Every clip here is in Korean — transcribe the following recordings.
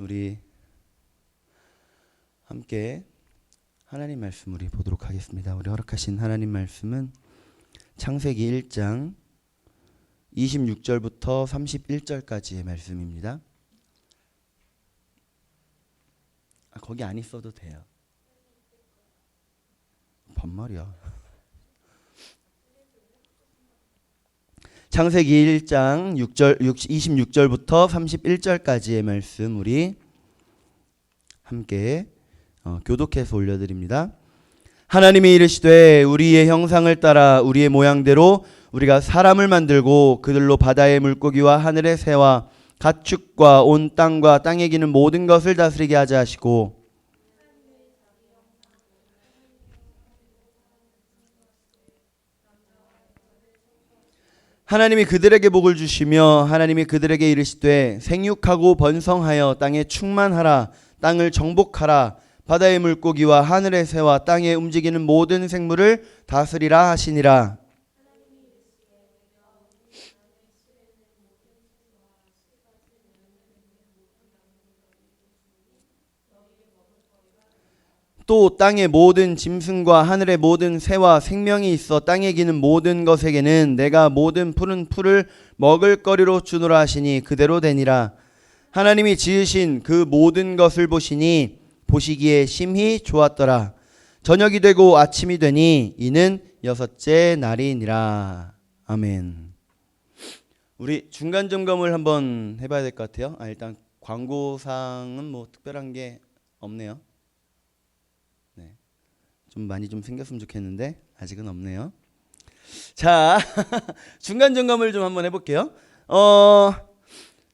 우리 함께 하나님 말씀 우리 보도록 하겠습니다. 우리 허락하신 하나님 말씀은 창세기 1장 26절부터 31절까지의 말씀입니다. 아, 거기 안 있어도 돼요. 반말이야. 창세기 1장 6절 26절부터 31절까지의 말씀 우리 함께 어, 교독해서 올려드립니다. 하나님이 이르시되 우리의 형상을 따라 우리의 모양대로 우리가 사람을 만들고 그들로 바다의 물고기와 하늘의 새와 가축과 온 땅과 땅에 기는 모든 것을 다스리게 하자 하시고 하나님이 그들에게 복을 주시며 하나님이 그들에게 이르시되 생육하고 번성하여 땅에 충만하라 땅을 정복하라. 바다의 물고기와 하늘의 새와 땅에 움직이는 모든 생물을 다스리라 하시니라 또 땅의 모든 짐승과 하늘의 모든 새와 생명이 있어 땅에 기는 모든 것에게는 내가 모든 푸른 풀을 먹을 거리로 주노라 하시니 그대로 되니라. 하나님이 지으신 그 모든 것을 보시니 보시기에 심히 좋았더라. 저녁이 되고 아침이 되니 이는 여섯째 날이니라. 아멘. 우리 중간 점검을 한번 해봐야 될 것 같아요. 아, 일단 광고상은 뭐 특별한 게 없네요 좀 많이 좀 생겼으면 좋겠는데 아직은 없네요. 자, 중간 점검을 좀 한번 해볼게요. 어,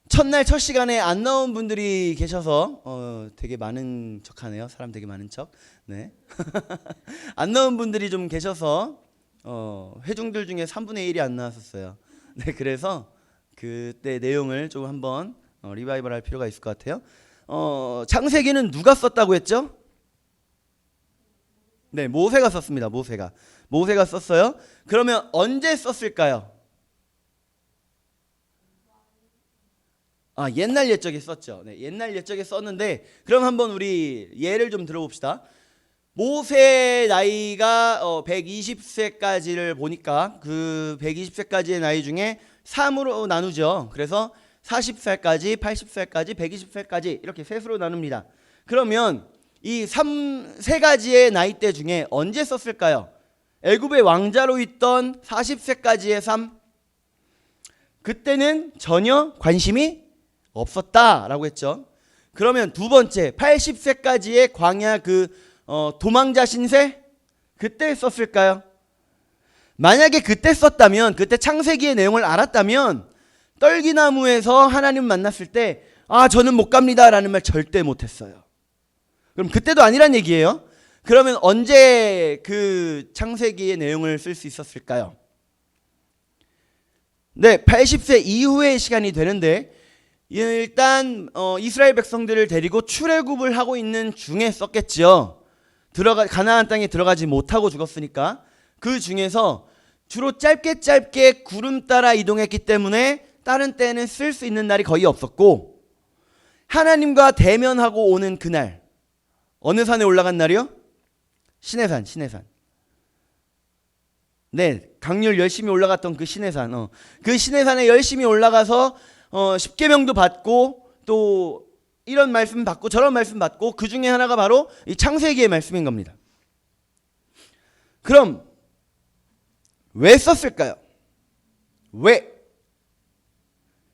첫날 첫 시간에 안 나온 분들이 계셔서 어, 되게 많은 척하네요. 사람 되게 많은 척. 네. 안 나온 분들이 좀 계셔서 어, 회중들 중에 3분의 1이 안 나왔었어요. 네, 그래서 그때 내용을 좀 한번 어, 리바이벌 할 필요가 있을 것 같아요. 어, 창세기는 누가 썼다고 했죠? 네, 모세가 썼습니다. 모세가. 모세가 썼어요. 그러면 언제 썼을까요? 아, 옛날 옛적에 썼죠. 네, 옛날 옛적에 썼는데 그럼 한번 우리 예를 좀 들어봅시다. 모세 나이가 어, 120세까지를 보니까 그 120세까지의 나이 중에 3으로 나누죠. 그래서 40살까지, 80살까지, 120살까지 이렇게 셋으로 나눕니다. 그러면 이세 가지의 나이대 중에 언제 썼을까요? 애굽의 왕자로 있던 40세까지의 삶 그때는 전혀 관심이 없었다라고 했죠. 그러면 두 번째 80세까지의 광야 그 어, 도망자 신세 그때 썼을까요? 만약에 그때 썼다면 그때 창세기의 내용을 알았다면 떨기나무에서 하나님 만났을 때 아 저는 못 갑니다라는 말 절대 못했어요. 그럼 그때도 아니란 얘기예요. 그러면 언제 그 창세기의 내용을 쓸 수 있었을까요? 네, 80세 이후의 시간이 되는데 일단 어, 이스라엘 백성들을 데리고 출애굽을 하고 있는 중에 썼겠지요. 들어가 가나안 땅에 들어가지 못하고 죽었으니까 그 중에서 주로 짧게 짧게 구름 따라 이동했기 때문에 다른 때는 쓸 수 있는 날이 거의 없었고 하나님과 대면하고 오는 그날 어느 산에 올라간 날이요? 신해산, 신해산. 네, 강률 열심히 올라갔던 그 신해산. 어. 그 신해산에 열심히 올라가서 어, 십계명도 받고 또 이런 말씀 받고 저런 말씀 받고 그 중에 하나가 바로 이 창세기의 말씀인 겁니다. 그럼 왜 썼을까요? 왜?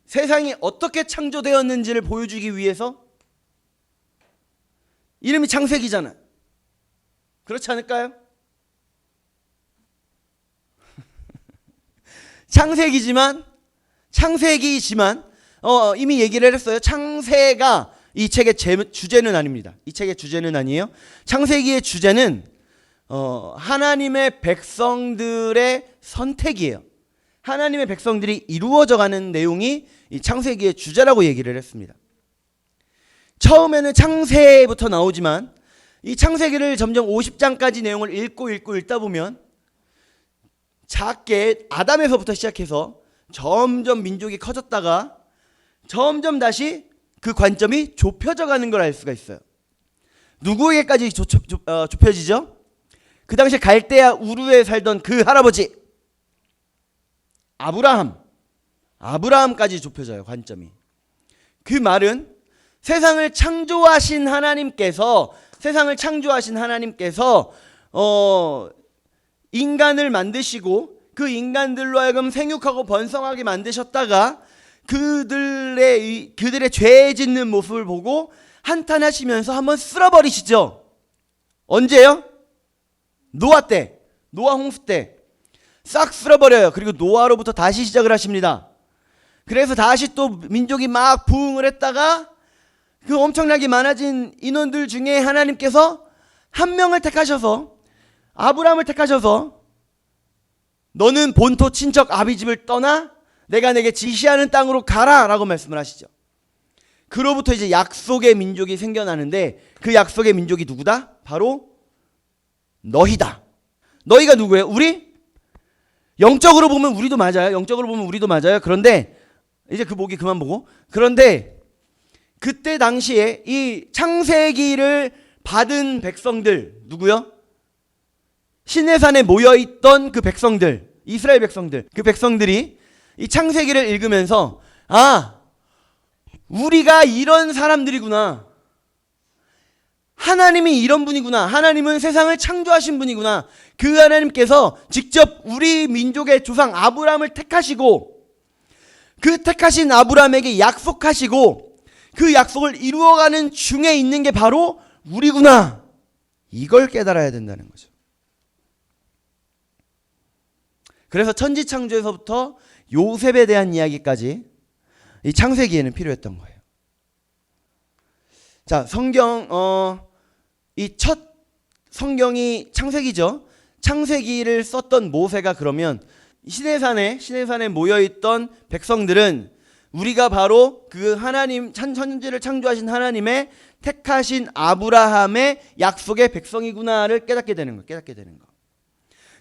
세상이 어떻게 창조되었는지를 보여주기 위해서 이름이 창세기잖아. 그렇지 않을까요? 창세기지만 창세기지만 어, 이미 얘기를 했어요. 창세가 이 책의 제, 주제는 아닙니다. 이 책의 주제는 아니에요. 창세기의 주제는 어, 하나님의 백성들의 선택이에요. 하나님의 백성들이 이루어져가는 내용이 이 창세기의 주제라고 얘기를 했습니다. 처음에는 창세부터 나오지만 이 창세기를 점점 50장까지 내용을 읽고 읽고 읽다 보면 작게 아담에서부터 시작해서 점점 민족이 커졌다가 점점 다시 그 관점이 좁혀져 가는 걸 알 수가 있어요. 누구에게까지 좁, 좁, 어, 좁혀지죠? 그 당시에 갈대아 우르에 살던 그 할아버지 아브라함 아브라함까지 좁혀져요 관점이 그 말은 세상을 창조하신 하나님께서 세상을 창조하신 하나님께서 어 인간을 만드시고 그 인간들로 하여금 생육하고 번성하게 만드셨다가 그들의 이- 그들의 죄 짓는 모습을 보고 한탄하시면서 한번 쓸어버리시죠. 언제요? 노아 때, 노아 홍수 때 싹 쓸어버려요. 그리고 노아로부터 다시 시작을 하십니다. 그래서 다시 또 민족이 막 부흥을 했다가 그 엄청나게 많아진 인원들 중에 하나님께서 한 명을 택하셔서 아브라함을 택하셔서 너는 본토 친척 아비 집을 떠나 내가 내게 지시하는 땅으로 가라라고 말씀을 하시죠. 그로부터 이제 약속의 민족이 생겨나는데 그 약속의 민족이 누구다? 바로 너희다. 너희가 누구예요? 우리? 영적으로 보면 우리도 맞아요. 영적으로 보면 우리도 맞아요. 그런데 이제 그 목이 그만 보고 그런데 그때 당시에 이 창세기를 받은 백성들 누구요? 시내산에 모여 있던 그 백성들 이스라엘 백성들 그 백성들이 이 창세기를 읽으면서 아 우리가 이런 사람들이구나 하나님이 이런 분이구나. 하나님은 세상을 창조하신 분이구나. 그 하나님께서 직접 우리 민족의 조상 아브라함을 택하시고 그 택하신 아브라함에게 약속하시고 그 약속을 이루어가는 중에 있는 게 바로 우리구나. 이걸 깨달아야 된다는 거죠. 그래서 천지 창조에서부터 요셉에 대한 이야기까지 이 창세기에는 필요했던 거예요. 자, 성경 어 이 첫 성경이 창세기죠. 창세기를 썼던 모세가 그러면 시내산에 시내산에 모여 있던 백성들은 우리가 바로 그 하나님 천 천지를 창조하신 하나님의 택하신 아브라함의 약속의 백성이구나를 깨닫게 되는 거. 깨닫게 되는 거.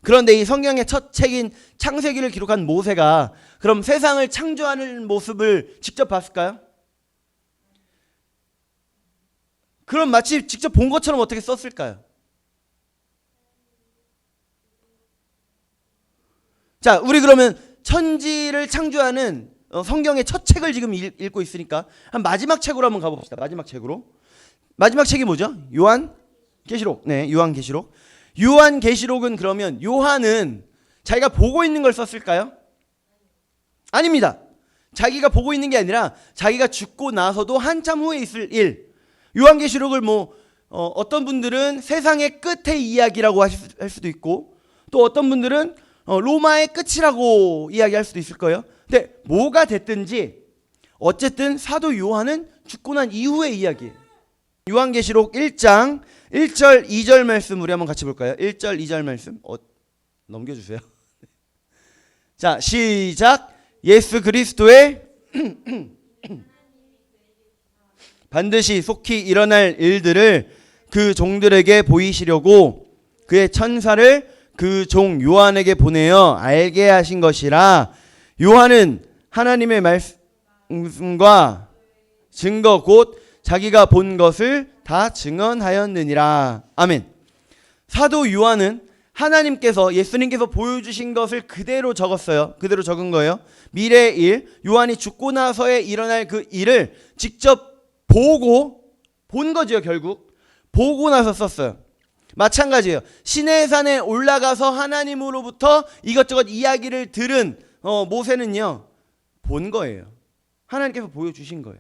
그런데 이 성경의 첫 책인 창세기를 기록한 모세가 그럼 세상을 창조하는 모습을 직접 봤을까요? 그럼 마치 직접 본 것처럼 어떻게 썼을까요? 자, 우리 그러면 천지를 창조하는 어, 성경의 첫 책을 지금 읽, 읽고 있으니까 한 마지막 책으로 한번 가봅시다. 마지막 책으로. 마지막 책이 뭐죠? 요한 계시록. 네, 요한 계시록. 요한 계시록은 그러면 요한은 자기가 보고 있는 걸 썼을까요? 아닙니다. 자기가 보고 있는 게 아니라 자기가 죽고 나서도 한참 후에 있을 일. 요한계시록을 뭐 어, 떤 분들은 세상의 끝의 이야기라고 하실 수도 있고 또 어떤 분들은 어, 로마의 끝이라고 이야기할 수도 있을 거예요. 근데 뭐가 됐든지 어쨌든 사도 요한은 죽고 난 이후의 이야기예요. 요한계시록 1장 1절 2절 말씀 우리 한번 같이 볼까요? 1절 2절 말씀 어, 넘겨주세요. 자 시작 예수 그리스도의 반드시 속히 일어날 일들을 그 종들에게 보이시려고 그의 천사를 그 종 요한에게 보내어 알게 하신 것이라 요한은 하나님의 말씀과 증거 곧 자기가 본 것을 다 증언하였느니라. 아멘. 사도 요한은 하나님께서 예수님께서 보여주신 것을 그대로 적었어요. 그대로 적은 거예요. 미래의 일 요한이 죽고 나서에 일어날 그 일을 직접 보고 본 거죠 결국. 보고 나서 썼어요. 마찬가지예요. 시내 산에 올라가서 하나님으로부터 이것저것 이야기를 들은 어, 모세는요 본 거예요. 하나님께서 보여주신 거예요.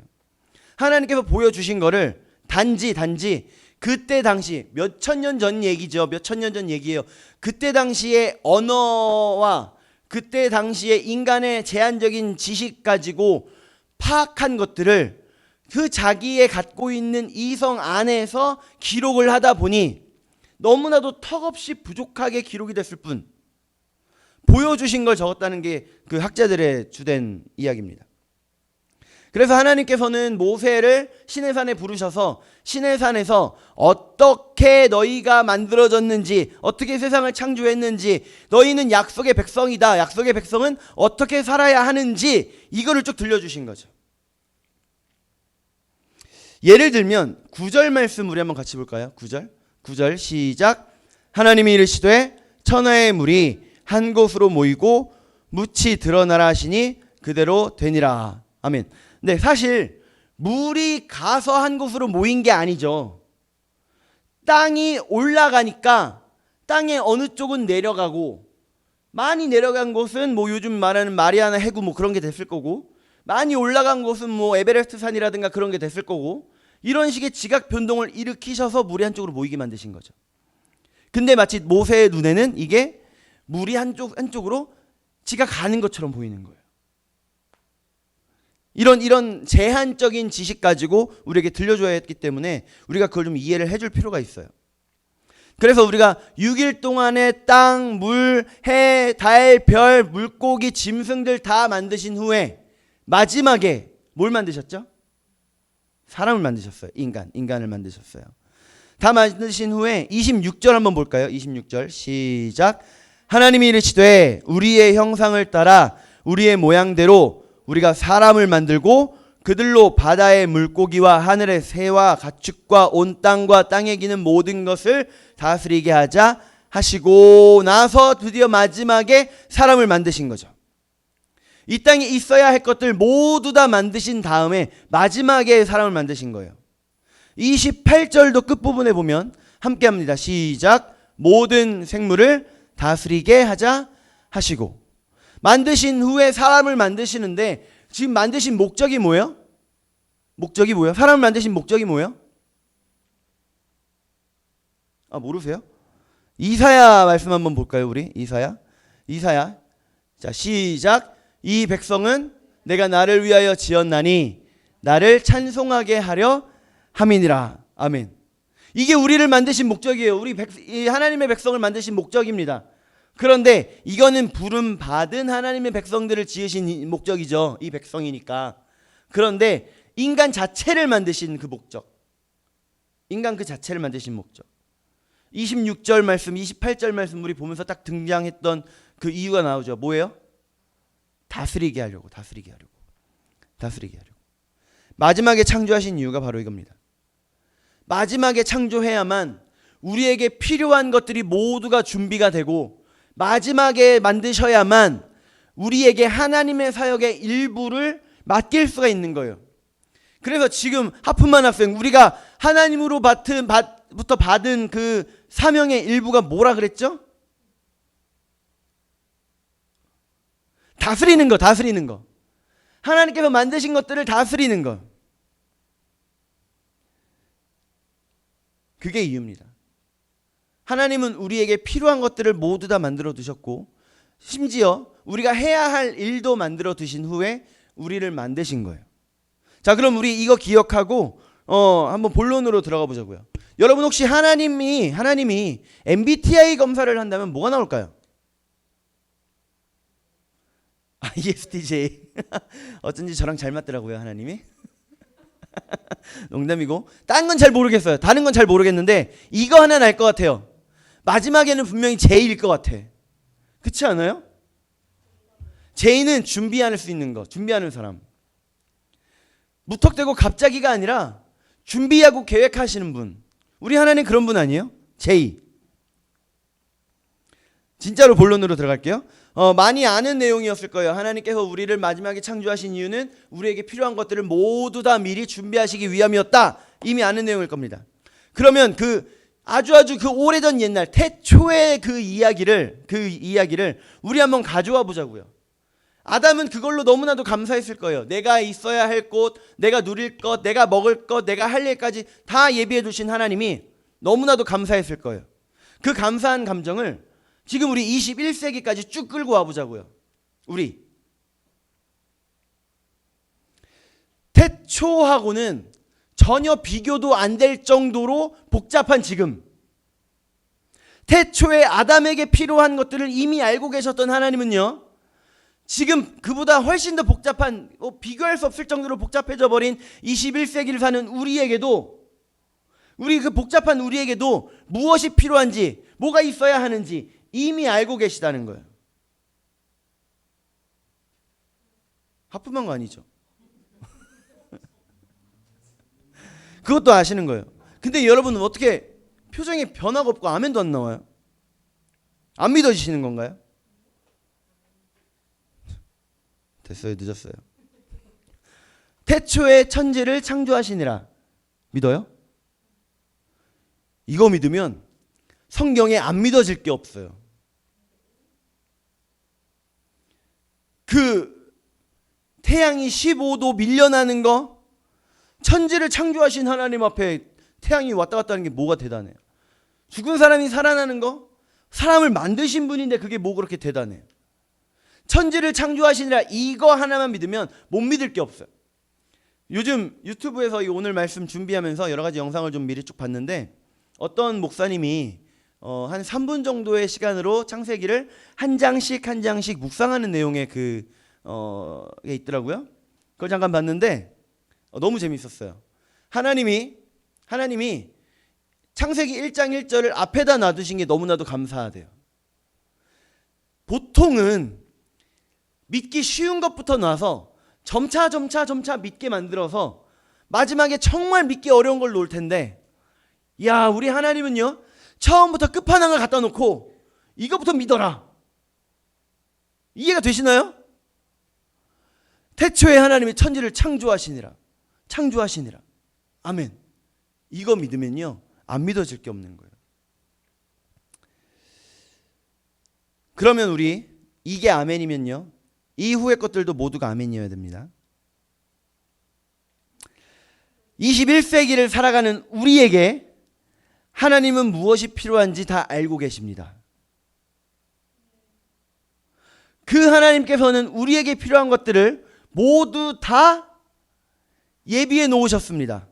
하나님께서 보여주신 거를 단지 단지 그때 당시 몇 천 년 전 얘기죠. 몇 천 년 전 얘기예요. 그때 당시의 언어와 그때 당시의 인간의 제한적인 지식 가지고 파악한 것들을 그 자기의 갖고 있는 이성 안에서 기록을 하다 보니 너무나도 턱없이 부족하게 기록이 됐을 뿐 보여주신 걸 적었다는 게 그 학자들의 주된 이야기입니다. 그래서 하나님께서는 모세를 시내산에 부르셔서 시내산에서 어떻게 너희가 만들어졌는지 어떻게 세상을 창조했는지 너희는 약속의 백성이다. 약속의 백성은 어떻게 살아야 하는지 이거를 쭉 들려주신 거죠. 예를 들면 구절 말씀 우리 한번 같이 볼까요? 구절구절 시작. 하나님이 이르시되 천하의 물이 한 곳으로 모이고 묻이 드러나라 하시니 그대로 되니라. 아멘. 네, 사실 물이 가서 한 곳으로 모인 게 아니죠. 땅이 올라가니까 땅의 어느 쪽은 내려가고 많이 내려간 곳은 뭐 요즘 말하는 마리아나 해구 뭐 그런 게 됐을 거고 많이 올라간 곳은 뭐 에베레스트 산이라든가 그런 게 됐을 거고 이런 식의 지각 변동을 일으키셔서 물이 한쪽으로 모이게 만드신 거죠. 근데 마치 모세의 눈에는 이게 물이 한쪽 한쪽으로 지각하는 것처럼 보이는 거예요. 이런 이런 제한적인 지식 가지고 우리에게 들려줘야 했기 때문에 우리가 그걸 좀 이해를 해줄 필요가 있어요. 그래서 우리가 6일 동안에 땅, 물, 해, 달, 별, 물고기, 짐승들 다 만드신 후에 마지막에 뭘 만드셨죠? 사람을 만드셨어요. 인간, 인간을 만드셨어요. 다 만드신 후에 26절 한번 볼까요? 26절 시작. 하나님이 이르시되 우리의 형상을 따라 우리의 모양대로 우리가 사람을 만들고 그들로 바다의 물고기와 하늘의 새와 가축과 온 땅과 땅에 기는 모든 것을 다스리게 하자 하시고 나서 드디어 마지막에 사람을 만드신 거죠. 이 땅에 있어야 할 것들 모두 다 만드신 다음에 마지막에 사람을 만드신 거예요. 28절도 끝부분에 보면 함께 합니다. 시작. 모든 생물을 다스리게 하자 하시고 만드신 후에 사람을 만드시는데 지금 만드신 목적이 뭐예요? 목적이 뭐예요? 사람을 만드신 목적이 뭐예요? 아 모르세요? 이사야 말씀 한번 볼까요, 우리? 이사야. 이사야. 자, 시작. 이 백성은 내가 나를 위하여 지었나니 나를 찬송하게 하려 함이니라. 아멘. 이게 우리를 만드신 목적이에요. 우리 백, 이 하나님의 백성을 만드신 목적입니다. 그런데 이거는 부름 받은 하나님의 백성들을 지으신 이 목적이죠. 이 백성이니까. 그런데 인간 자체를 만드신 그 목적. 인간 그 자체를 만드신 목적. 26절 말씀, 28절 말씀 우리 보면서 딱 등장했던 그 이유가 나오죠. 뭐예요? 다스리게 하려고, 다스리게 하려고. 다스리게 하려고. 마지막에 창조하신 이유가 바로 이겁니다. 마지막에 창조해야만 우리에게 필요한 것들이 모두가 준비가 되고 마지막에 만드셔야만 우리에게 하나님의 사역의 일부를 맡길 수가 있는 거예요. 그래서 지금 하프만 학생 우리가 하나님으로 받은 받부터 받은 그 사명의 일부가 뭐라 그랬죠? 다스리는 거, 다스리는 거. 하나님께서 만드신 것들을 다스리는 거. 그게 이유입니다. 하나님은 우리에게 필요한 것들을 모두 다 만들어 두셨고 심지어 우리가 해야 할 일도 만들어 두신 후에 우리를 만드신 거예요. 자, 그럼 우리 이거 기억하고 어, 한번 본론으로 들어가 보자고요. 여러분 혹시 하나님이 하나님이 MBTI 검사를 한다면 뭐가 나올까요? 아, ESTJ. 어쩐지 저랑 잘 맞더라고요, 하나님이. 농담이고. 딴 건 잘 모르겠어요. 다른 건 잘 모르겠는데 이거 하나 날것 같아요. 마지막에는 분명히 J일 것 같아. 그렇지 않아요? J는 준비할 수 있는 거, 준비하는 사람. 무턱대고 갑자기가 아니라 준비하고 계획하시는 분. 우리 하나님 그런 분 아니에요? J. 진짜로 본론으로 들어갈게요. 어, 많이 아는 내용이었을 거예요. 하나님께서 우리를 마지막에 창조하신 이유는 우리에게 필요한 것들을 모두 다 미리 준비하시기 위함이었다. 이미 아는 내용일 겁니다. 그러면 그 아주 아주 그 오래전 옛날 태초의 그 이야기를 그 이야기를 우리 한번 가져와 보자고요. 아담은 그걸로 너무나도 감사했을 거예요. 내가 있어야 할 곳, 내가 누릴 것, 내가 먹을 것, 내가 할 일까지 다 예비해 두신 하나님이 너무나도 감사했을 거예요. 그 감사한 감정을 지금 우리 21세기까지 쭉 끌고 와 보자고요. 우리 태초하고는 전혀 비교도 안 될 정도로 복잡한 지금 태초에 아담에게 필요한 것들을 이미 알고 계셨던 하나님은요. 지금 그보다 훨씬 더 복잡한 어, 비교할 수 없을 정도로 복잡해져 버린 21세기를 사는 우리에게도 우리 그 복잡한 우리에게도 무엇이 필요한지 뭐가 있어야 하는지 이미 알고 계시다는 거예요. 하품한 거 아니죠? 그것도 아시는 거예요. 근데 여러분은 어떻게 표정에 변화가 없고 아멘도 안 나와요? 안 믿어지시는 건가요? 됐어요, 늦었어요. 태초에 천지를 창조하시니라. 믿어요? 이거 믿으면 성경에 안 믿어질 게 없어요. 그 태양이 15도 밀려나는 거 천지를 창조하신 하나님 앞에 태양이 왔다 갔다 하는 게 뭐가 대단해요? 죽은 사람이 살아나는 거 사람을 만드신 분인데 그게 뭐 그렇게 대단해요? 천지를 창조하시니라 이거 하나만 믿으면 못 믿을 게 없어요. 요즘 유튜브에서 이 오늘 말씀 준비하면서 여러 가지 영상을 좀 미리 쭉 봤는데 어떤 목사님이 어, 한 3분 정도의 시간으로 창세기를 한 장씩 한 장씩 묵상하는 내용의 그 어, 게 있더라고요. 그걸 잠깐 봤는데 어, 너무 재밌었어요. 하나님이 하나님이 창세기 1장 1절을 앞에다 놔두신 게 너무나도 감사하대요. 보통은 믿기 쉬운 것부터 놔서 점차 점차 점차 믿게 만들어서 마지막에 정말 믿기 어려운 걸 놓을 텐데 야 우리 하나님은요 처음부터 끝판왕을 갖다 놓고 이거부터 믿어라 이해가 되시나요? 태초에 하나님이 천지를 창조하시니라 창조하시니라. 아멘. 이거 믿으면요 안 믿어질 게 없는 거예요. 그러면 우리 이게 아멘이면요 이후의 것들도 모두가 아멘이어야 됩니다. 21세기를 살아가는 우리에게 하나님은 무엇이 필요한지 다 알고 계십니다. 그 하나님께서는 우리에게 필요한 것들을 모두 다 예비해 놓으셨습니다.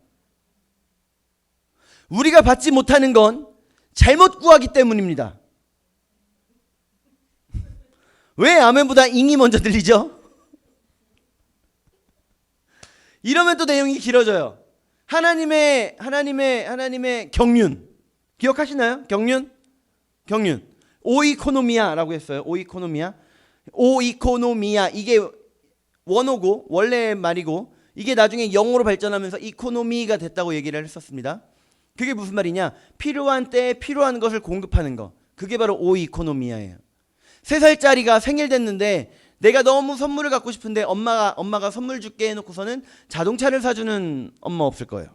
우리가 받지 못하는 건 잘못 구하기 때문입니다. 왜 아멘보다 잉이 먼저 들리죠? 이러면 또 내용이 길어져요. 하나님의 하나님의 하나님의 경륜 기억하시나요? 경륜 경륜 오이코노미아라고 했어요. 오이코노미아 오이코노미아 이게 원어고 원래 말이고 이게 나중에 영어로 발전하면서 이코노미가 됐다고 얘기를 했었습니다. 그게 무슨 말이냐? 필요한 때에 필요한 것을 공급하는 거. 그게 바로 오이코노미아예요. 세 살짜리가 생일 됐는데 내가 너무 선물을 갖고 싶은데 엄마가 엄마가 선물 줄게 해놓고서는 자동차를 사주는 엄마 없을 거예요.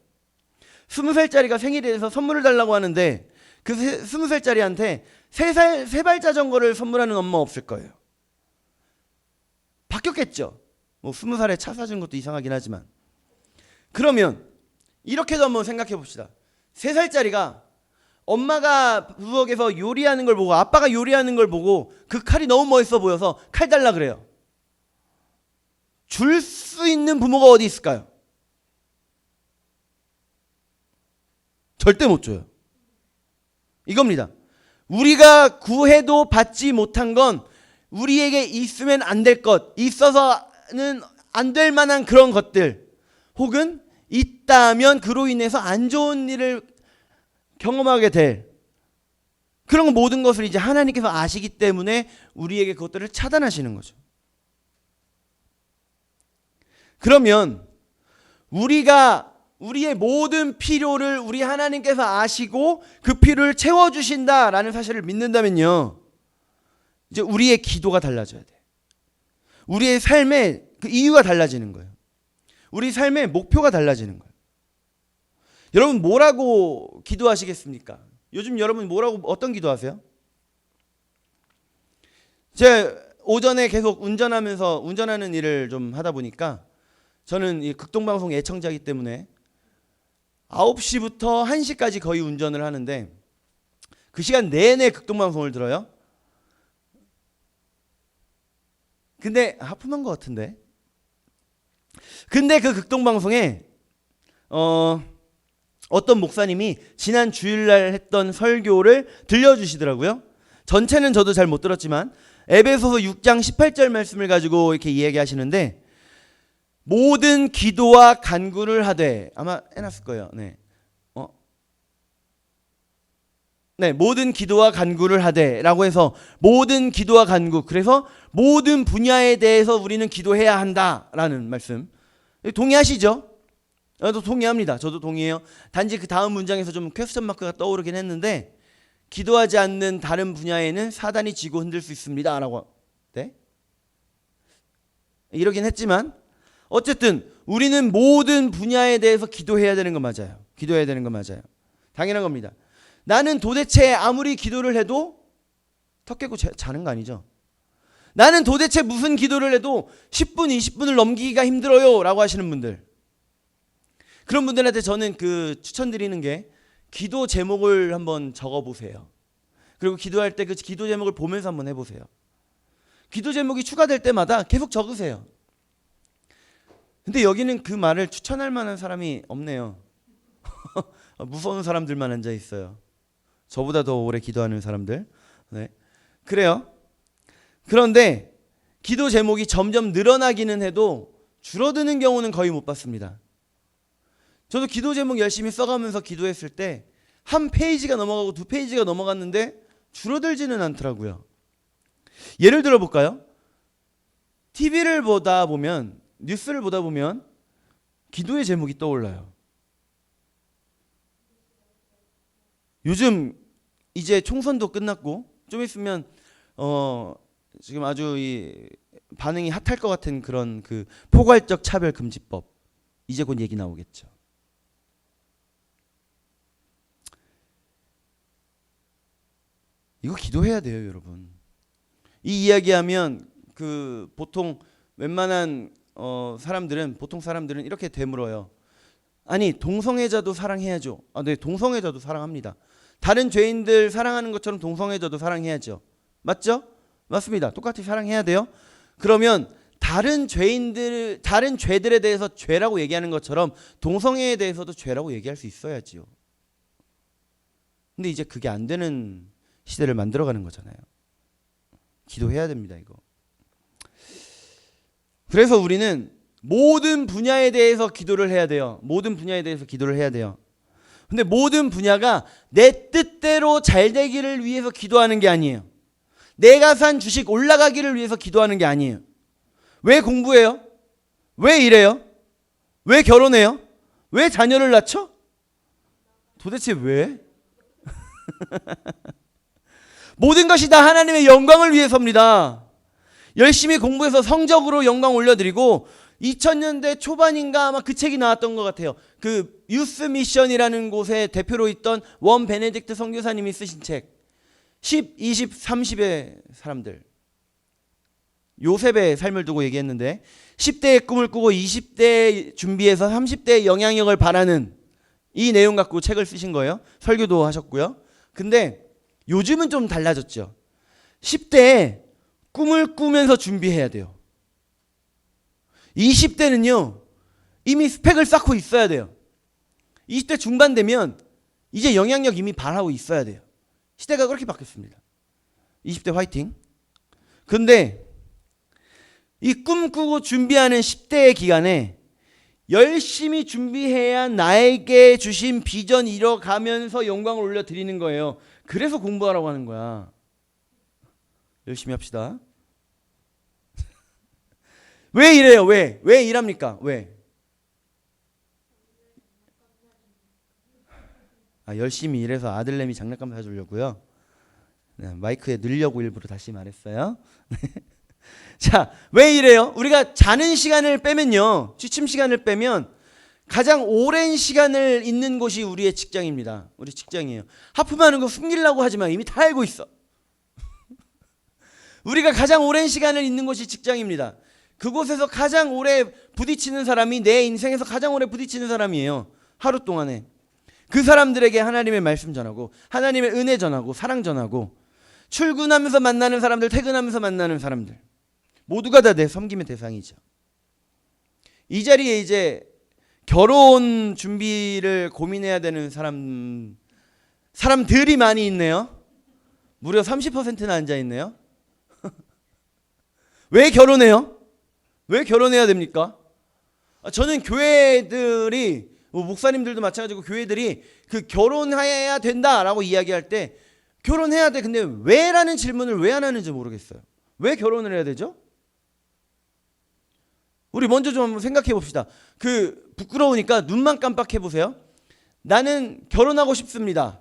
스무 살짜리가 생일이 돼서 선물을 달라고 하는데 그 세- 스무 살짜리한테 세살 세발 자전거를 선물하는 엄마 없을 거예요. 바뀌었겠죠. 뭐 스무 살에 차 사준 것도 이상하긴 하지만 그러면 이렇게도 한번 생각해 봅시다. 세 살짜리가 엄마가 부엌에서 요리하는 걸 보고 아빠가 요리하는 걸 보고 그 칼이 너무 멋있어 보여서 칼 달라 그래요. 줄 수 있는 부모가 어디 있을까요? 절대 못 줘요. 이겁니다. 우리가 구해도 받지 못한 건 우리에게 있으면 안 될 것, 있어서 는 안 될 만한 그런 것들, 혹은 있다면 그로 인해서 안 좋은 일을 경험하게 될 그런 모든 것을 이제 하나님께서 아시기 때문에 우리에게 그것들을 차단하시는 거죠. 그러면 우리가 우리의 모든 필요를 우리 하나님께서 아시고 그 필요를 채워 주신다라는 사실을 믿는다면요. 이제 우리의 기도가 달라져야 돼. 우리의 삶의 그 이유가 달라지는 거예요. 우리 삶의 목표가 달라지는 거예요. 여러분 뭐라고 기도하시겠습니까? 요즘 여러분 뭐라고 어떤 기도하세요? 제 오전에 계속 운전하면서 운전하는 일을 좀 하다 보니까 저는 이 극동방송 애청자이기 때문에 9시부터 1시까지 거의 운전을 하는데 그 시간 내내 극동방송을 들어요. 근데 하품한 것 같은데. 근데 그 극동 방송에 어 어떤 목사님이 지난 주일날 했던 설교를 들려주시더라고요. 전체는 저도 잘 못 들었지만 에베소서 6장 18절 말씀을 가지고 이렇게 이야기하시는데 모든 기도와 간구를 하되 아마 해놨을 거예요. 네. 어? 네, 모든 기도와 간구를 하되라고 해서 모든 기도와 간구 그래서 모든 분야에 대해서 우리는 기도해야 한다라는 말씀 동의하시죠? 저도 동의합니다. 저도 동의해요. 단지 그 다음 문장에서 좀 퀘스천 마크가 떠오르긴 했는데 기도하지 않는 다른 분야에는 사단이 지고 흔들 수 있습니다라고 네? 이러긴 했지만 어쨌든 우리는 모든 분야에 대해서 기도해야 되는 거 맞아요. 기도해야 되는 거 맞아요. 당연한 겁니다. 나는 도대체 아무리 기도를 해도 턱 깨고 자, 자는 거 아니죠. 나는 도대체 무슨 기도를 해도 10분, 20분을 넘기기가 힘들어요. 라고 하시는 분들. 그런 분들한테 저는 그 추천드리는 게 기도 제목을 한번 적어 보세요. 그리고 기도할 때 그 기도 제목을 보면서 한번 해보세요. 기도 제목이 추가될 때마다 계속 적으세요. 근데 여기는 그 말을 추천할 만한 사람이 없네요. 무서운 사람들만 앉아 있어요. 저보다 더 오래 기도하는 사람들. 네. 그래요. 그런데 기도 제목이 점점 늘어나기는 해도 줄어드는 경우는 거의 못 봤습니다. 저도 기도 제목 열심히 써가면서 기도했을 때 한 페이지가 넘어가고 두 페이지가 넘어갔는데 줄어들지는 않더라고요. 예를 들어 볼까요? TV를 보다 보면 뉴스를 보다 보면 기도의 제목이 떠올라요. 요즘 이제 총선도 끝났고 좀 있으면 어 지금 아주 이 반응이 핫할 것 같은 그런 그 포괄적 차별 금지법 이제 곧 얘기 나오겠죠. 이거 기도해야 돼요, 여러분. 이 이야기하면 그 보통 웬만한 어 사람들은 보통 사람들은 이렇게 되물어요. 아니 동성애자도 사랑해야죠. 아, 네, 동성애자도 사랑합니다. 다른 죄인들 사랑하는 것처럼 동성애자도 사랑해야죠. 맞죠? 맞습니다. 똑같이 사랑해야 돼요. 그러면 다른 죄인들 다른 죄들에 대해서 죄라고 얘기하는 것처럼 동성애에 대해서도 죄라고 얘기할 수 있어야지요. 근데 이제 그게 안 되는 시대를 만들어가는 거잖아요. 기도해야 됩니다, 이거. 그래서 우리는 모든 분야에 대해서 기도를 해야 돼요. 모든 분야에 대해서 기도를 해야 돼요. 근데 모든 분야가 내 뜻대로 잘 되기를 위해서 기도하는 게 아니에요. 내가 산 주식 올라가기를 위해서 기도하는 게 아니에요. 왜 공부해요? 왜 일해요? 왜 결혼해요? 왜 자녀를 낳죠? 도대체 왜? 모든 것이 다 하나님의 영광을 위해서입니다. 열심히 공부해서 성적으로 영광 올려드리고 2000년대 초반인가 아마 그 책이 나왔던 것 같아요. 그 유스 미션이라는 곳에 대표로 있던 원 베네딕트 선교사님이 쓰신 책. 10, 20, 30의 사람들. 요셉의 삶을 두고 얘기했는데 10대의 꿈을 꾸고 20대 준비해서 30대의 영향력을 바라는 이 내용 갖고 책을 쓰신 거예요. 설교도 하셨고요. 근데 요즘은 좀 달라졌죠. 10대에 꿈을 꾸면서 준비해야 돼요. 20대는요, 이미 스펙을 쌓고 있어야 돼요. 20대 중반 되면 이제 영향력 이미 발하고 있어야 돼요. 시대가 그렇게 바뀌었습니다. 20대 화이팅. 근데 이 꿈꾸고 준비하는 10대의 기간에 열심히 준비해야 나에게 주신 비전 이뤄가면서 영광을 올려드리는 거예요. 그래서 공부하라고 하는 거야. 열심히 합시다. 왜 이래요? 왜? 왜 일합니까? 왜? 아, 열심히 일해서 아들내미 장난감 사주려고요. 네, 마이크에 늘려고 일부러 다시 말했어요. 자, 왜 이래요? 우리가 자는 시간을 빼면요. 취침 시간을 빼면 가장 오랜 시간을 있는 곳이 우리의 직장입니다. 우리 직장이에요. 하품하는 거 숨기려고 하지만 이미 다 알고 있어. 우리가 가장 오랜 시간을 있는 곳이 직장입니다. 그곳에서 가장 오래 부딪히는 사람이 내 인생에서 가장 오래 부딪히는 사람이에요. 하루 동안에. 그 사람들에게 하나님의 말씀 전하고 하나님의 은혜 전하고 사랑 전하고 출근하면서 만나는 사람들, 퇴근하면서 만나는 사람들. 모두가 다 내 섬김의 대상이죠. 이 자리에 이제 결혼 준비를 고민해야 되는 사람 사람들이 많이 있네요. 무려 30%나 앉아 있네요. 왜 결혼해요? 왜 결혼해야 됩니까? 아, 저는 교회들이 뭐 목사님들도 마찬가지고 교회들이 그 결혼해야 된다라고 이야기할 때 결혼해야 돼. 근데 왜라는 질문을 왜 안 하는지 모르겠어요. 왜 결혼을 해야 되죠? 우리 먼저 좀 한번 생각해 봅시다. 그 부끄러우니까 눈만 깜빡해 보세요. 나는 결혼하고 싶습니다.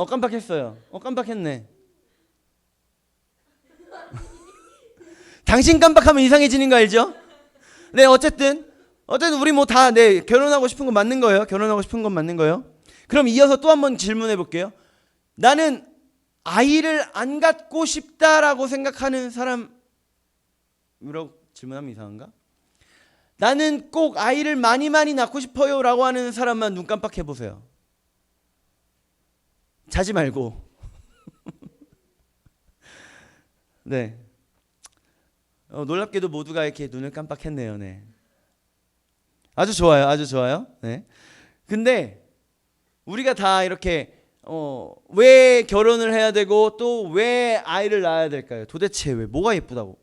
어 깜빡했어요. 어 깜빡했네. 당신 깜빡하면 이상해지는 거 알죠? 네 어쨌든 어쨌든 우리 뭐 다 네 결혼하고 싶은 건 맞는 거예요. 결혼하고 싶은 건 맞는 거예요. 그럼 이어서 또 한 번 질문해 볼게요. 나는 아이를 안 갖고 싶다라고 생각하는 사람이라고 질문하면 이상한가? 나는 꼭 아이를 많이 많이 낳고 싶어요라고 하는 사람만 눈 깜빡해 보세요. 자지 말고. 네. 어, 놀랍게도 모두가 이렇게 눈을 깜빡했네요. 네. 아주 좋아요. 아주 좋아요. 네. 근데 우리가 다 이렇게 어, 왜 결혼을 해야 되고 또 왜 아이를 낳아야 될까요? 도대체 왜 뭐가 예쁘다고?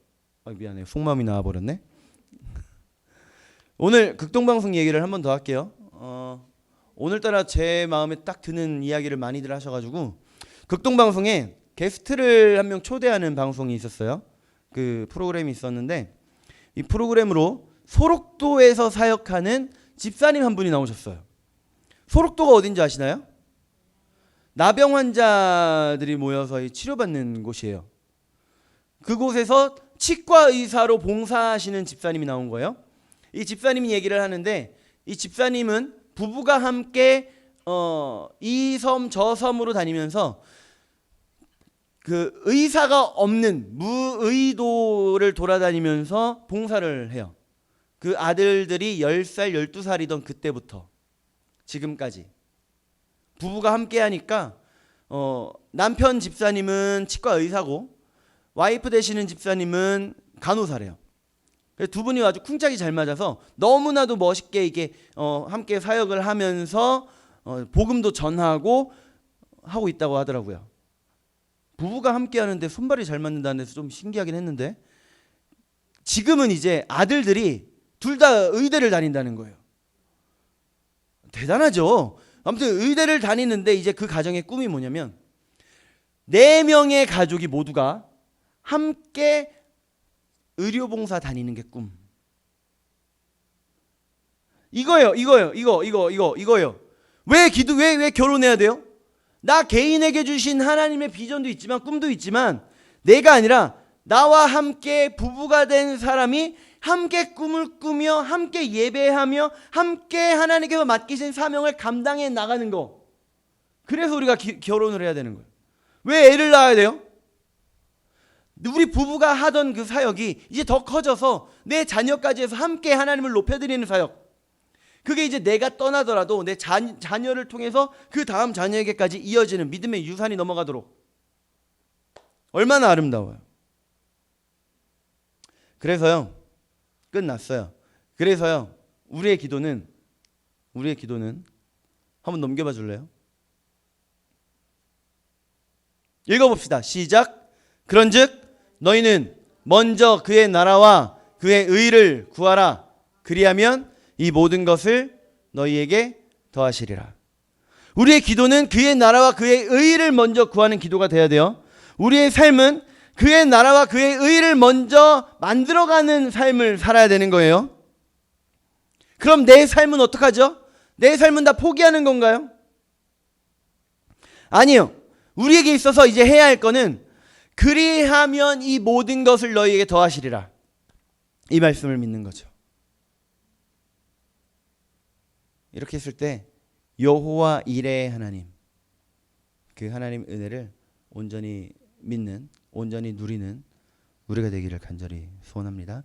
아, 미안해. 속마음이 나와 버렸네. 오늘 극동 방송 얘기를 한 번 더 할게요. 어, 오늘따라 제 마음에 딱 드는 이야기를 많이들 하셔가지고 극동 방송에 게스트를 한 명 초대하는 방송이 있었어요. 그 프로그램이 있었는데 이 프로그램으로 소록도에서 사역하는 집사님 한 분이 나오셨어요. 소록도가 어딘지 아시나요? 나병 환자들이 모여서 이 치료받는 곳이에요. 그곳에서 치과 의사로 봉사하시는 집사님이 나온 거예요. 이 집사님이 얘기를 하는데 이 집사님은 부부가 함께 어, 이 섬 저 섬으로 다니면서 그 의사가 없는 무의도를 돌아다니면서 봉사를 해요. 그 아들들이 10살, 12살이던 그때부터 지금까지 부부가 함께 하니까 어, 남편 집사님은 치과 의사고 와이프 되시는 집사님은 간호사래요. 그래서 두 분이 아주 쿵짝이 잘 맞아서 너무나도 멋있게 이게 어, 함께 사역을 하면서 어, 복음도 전하고 하고 있다고 하더라고요. 부부가 함께 하는데 손발이 잘 맞는다는 데서 좀 신기하긴 했는데 지금은 이제 아들들이 둘 다 의대를 다닌다는 거예요. 대단하죠. 아무튼 의대를 다니는데 이제 그 가정의 꿈이 뭐냐면 네 명의 가족이 모두가 함께 의료봉사 다니는 게 꿈. 이거요, 이거요, 이거, 이거, 이거, 이거요. 왜 기도, 왜, 왜 결혼해야 돼요? 나 개인에게 주신 하나님의 비전도 있지만 꿈도 있지만 내가 아니라 나와 함께 부부가 된 사람이 함께 꿈을 꾸며 함께 예배하며 함께 하나님께서 맡기신 사명을 감당해 나가는 거. 그래서 우리가 기- 결혼을 해야 되는 거예요. 왜 애를 낳아야 돼요? 우리 부부가 하던 그 사역이 이제 더 커져서 내 자녀까지 해서 함께 하나님을 높여드리는 사역. 그게 이제 내가 떠나더라도 내 자, 자녀를 통해서 그 다음 자녀에게까지 이어지는 믿음의 유산이 넘어가도록 얼마나 아름다워요. 그래서요 끝났어요. 그래서요 우리의 기도는 우리의 기도는 한번 넘겨봐 줄래요? 읽어봅시다. 시작. 그런즉 너희는 먼저 그의 나라와 그의 의를 구하라. 그리하면 이 모든 것을 너희에게 더하시리라. 우리의 기도는 그의 나라와 그의 의를 먼저 구하는 기도가 돼야 돼요. 우리의 삶은 그의 나라와 그의 의를 먼저 만들어가는 삶을 살아야 되는 거예요. 그럼 내 삶은 어떡하죠? 내 삶은 다 포기하는 건가요? 아니요. 우리에게 있어서 이제 해야 할 거는 그리하면 이 모든 것을 너희에게 더하시리라. 이 말씀을 믿는 거죠. 이렇게 했을 때 여호와 이레의 하나님 그 하나님 은혜를 온전히 믿는 온전히 누리는 우리가 되기를 간절히 소원합니다.